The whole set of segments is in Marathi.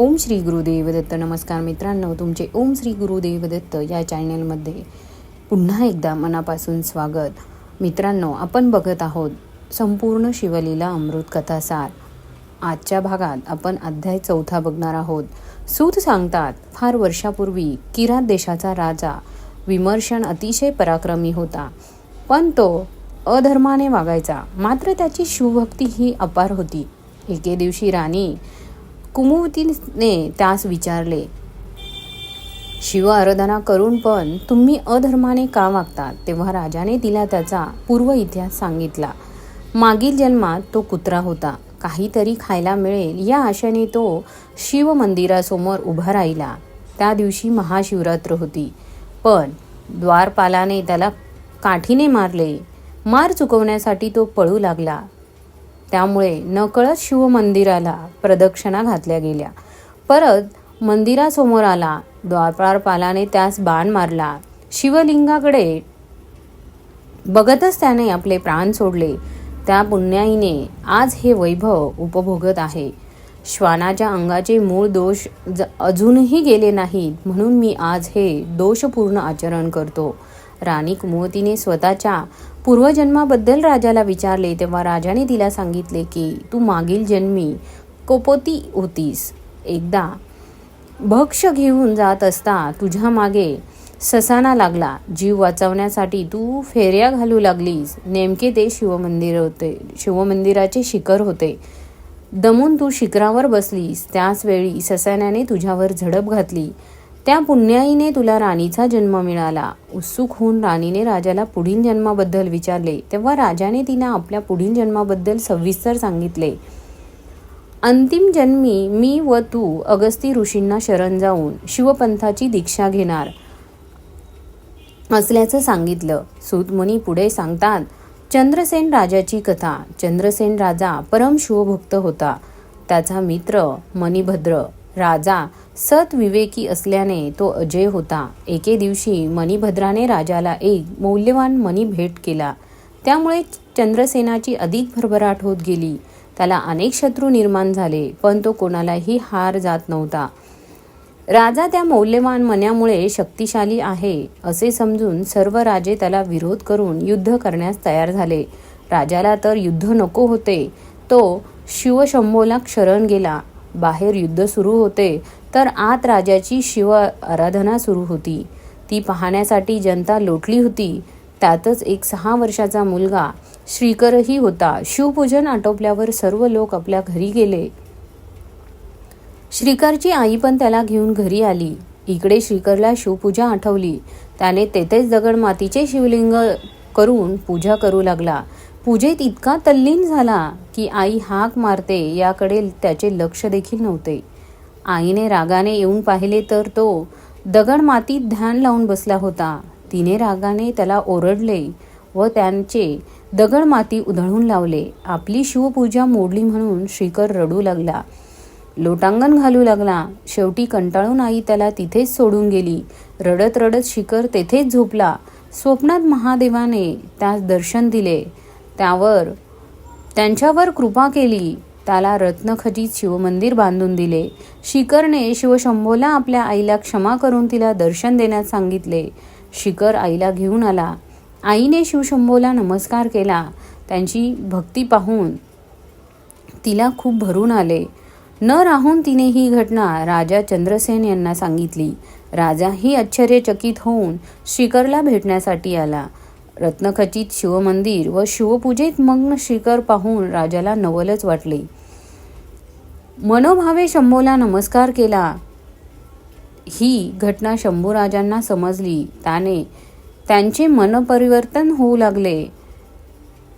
ओम श्री गुरुदेव दत्त. नमस्कार मित्रांनो तुमचे ओम श्री गुरुदेव दत्त या चॅनलमध्ये पुन्हा एकदा मनापासून स्वागत. मित्रांनो आपण बघत आहोत संपूर्ण शिवलीला अमृत कथासार आजच्या भागात आपण अध्याय चौथा बघणार आहोत. सूत सांगतात फार वर्षापूर्वी किरात देशाचा राजा विमर्शन अतिशय पराक्रमी होता. पण तो अधर्माने वागायचा. मात्र त्याची शिवभक्ती ही अपार होती. एके दिवशी राणी कुमुवतीने त्यास विचारले शिव आराधना करून पण तुम्ही अधर्माने का वागतात? तेव्हा राजाने तिला त्याचा पूर्व इतिहास सांगितला. मागील जन्मात तो कुत्रा होता. काहीतरी खायला मिळेल या आशेने तो शिव मंदिरासमोर उभा राहिला. त्या दिवशी महाशिवरात्र होती. पण द्वारपालाने त्याला काठीने मारले. मार चुकवण्यासाठी तो पळू लागला. त्यामुळे नकळत शिवमंदिराला प्रदक्षिणा घातल्या गेल्या. परत मंदिरासमोर आला द्वारपारपालाने त्यास बाण मारला. शिवलिंगाकडे बघतच त्याने आपले प्राण सोडले. त्या पुण्याईने आज हे वैभव उपभोगत आहे. श्वानाच्या अंगाचे मूळ दोष अजूनही गेले नाहीत म्हणून मी आज हे दोषपूर्ण आचरण करतो. राणी कुमवतीने स्वतःच्या पूर्वजन्माबद्दल राजाला विचारले तेव्हा राजाने तिला सांगितले की तू मागील जन्मी कोपोती होतीस. एकदा भक्ष घेऊन जात असता तुझ्या मागे ससाना लागला. जीव वाचवण्यासाठी तू फेऱ्या घालू लागलीस. नेमके ते शिवमंदिर होते शिवमंदिराचे शिखर होते. दमून तू शिखरावर बसलीस. त्याच वेळी ससाण्याने तुझ्यावर झडप घातली. त्या पुण्याईने तुला राणीचा जन्म मिळाला. उत्सुक होऊन राणीने राजाला पुढील जन्माबद्दल विचारले. तेव्हा राजाने तिला आपल्या पुढील जन्माबद्दल सविस्तर सांगितले. अंतिम जन्मी मी व तू अगस्ती ऋषींना शरण जाऊन शिवपंथाची दीक्षा घेणार असल्याचं सांगितलं. सूतमुनी पुढे सांगतात चंद्रसेन राजाची कथा. चंद्रसेन राजा परम शिवभक्त होता. त्याचा मित्र मणिभद्र. राजा सत विवेकी असल्याने तो अजय होता. एके दिवशी मणिभद्राने राजाला एक मौल्यवान मणी भेट केला. त्यामुळे चंद्रसेनाची अधिक भरभराट होत गेली. त्याला अनेक शत्रू निर्माण झाले पण तो कोणालाही हार जात नव्हता. राजा त्या मौल्यवान मन्यामुळे शक्तिशाली आहे असे समजून सर्व राजे त्याला विरोध करून युद्ध करण्यास तयार झाले. राजाला तर युद्ध नको होते. तो शिवशंभोला शरण गेला. बाहेर युद्ध सुरू होते. तर आत राजाची शिव आराधना सुरू होती. ती पाहण्यासाठी जनता लोटली होती. त्यातच एक सहा वर्षाचा मुलगा श्रीकरही होता. शिवपूजन आटोपल्यावर सर्व लोक आपल्या घरी गेले. श्रीकरची आई पण त्याला घेऊन घरी आली. इकडे श्रीकरला शिवपूजा आठवली. त्याने तेथेच दगड मातीचे शिवलिंग करून पूजा करू लागला. पूजेत इतका तल्लीन झाला की आई हाक मारते याकडे त्याचे लक्ष देखील नव्हते. आईने रागाने येऊन पाहिले तर तो दगड मातीत ध्यान लावून बसला होता. तिने रागाने त्याला ओरडले व त्यांचे दगड माती उधळून लावले. आपली शिवपूजा मोडली म्हणून श्रीकर रडू लागला. लोटांगण घालू लागला. शेवटी कंटाळून आई त्याला तिथेच सोडून गेली. रडत रडत शिखर तेथेच झोपला. स्वप्नात महादेवाने त्यास दर्शन दिले. त्यावर त्यांच्यावर कृपा केली. त्याला रत्नखचित शिवमंदिर बांधून दिले. शिखरने शिवशंभोला आपल्या आईला क्षमा करून तिला दर्शन देण्यास सांगितले. शिखर आईला घेऊन आला. आईने शिवशंभोला नमस्कार केला. त्यांची भक्ती पाहून तिला खूप भरून आले. न राहून तिने ही घटना राजा चंद्रसेन यांना सांगितली. राजाही आश्चर्यचकित होऊन शिकरला भेटण्यासाठी आला. रत्नखचित शिवमंदिर व शिवपूजेत मग्न शिखर पाहून राजाला नवलच वाटले. मनोभावे शंभूला नमस्कार केला. ही घटना शंभूराजांना समजली. त्याने त्यांचे मनपरिवर्तन होऊ लागले.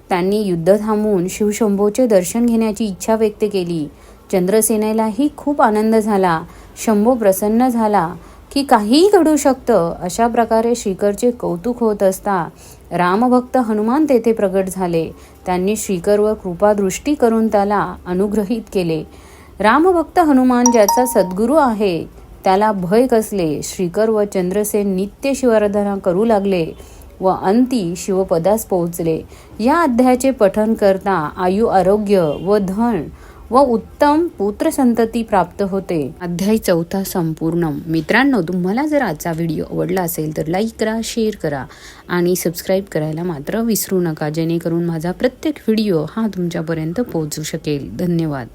त्यांनी युद्ध थांबवून शिवशंभूचे दर्शन घेण्याची इच्छा व्यक्त केली. चंद्रसेनेलाही खूप आनंद झाला. शंभू प्रसन्न झाला. की काहीही घडू शकतं अशा प्रकारे श्रीकरचे कौतुक होत असता रामभक्त हनुमान तेथे प्रगट झाले. त्यांनी श्रीकरवर कृपादृष्टी करून त्याला अनुग्रहित केले. रामभक्त हनुमान ज्याचा सद्गुरू आहे त्याला भय कसले? श्रीकर व चंद्रसेन नित्य शिवाराधना करू लागले व अंती शिवपदास पोहोचले. या अध्यायाचे पठन करता आयु आरोग्य व धन व उत्तम पुत्र संतती प्राप्त होते. अध्याय चौथा संपूर्ण मित्रांनो तुम्हाला जर आजचा व्हिडिओ आवडला असेल तर लाईक करा शेअर करा आणि सबस्क्राईब करायला मात्र विसरू नका जेणेकरून माझा प्रत्येक व्हिडिओ हा तुमच्यापर्यंत पोहोचू शकेल. धन्यवाद.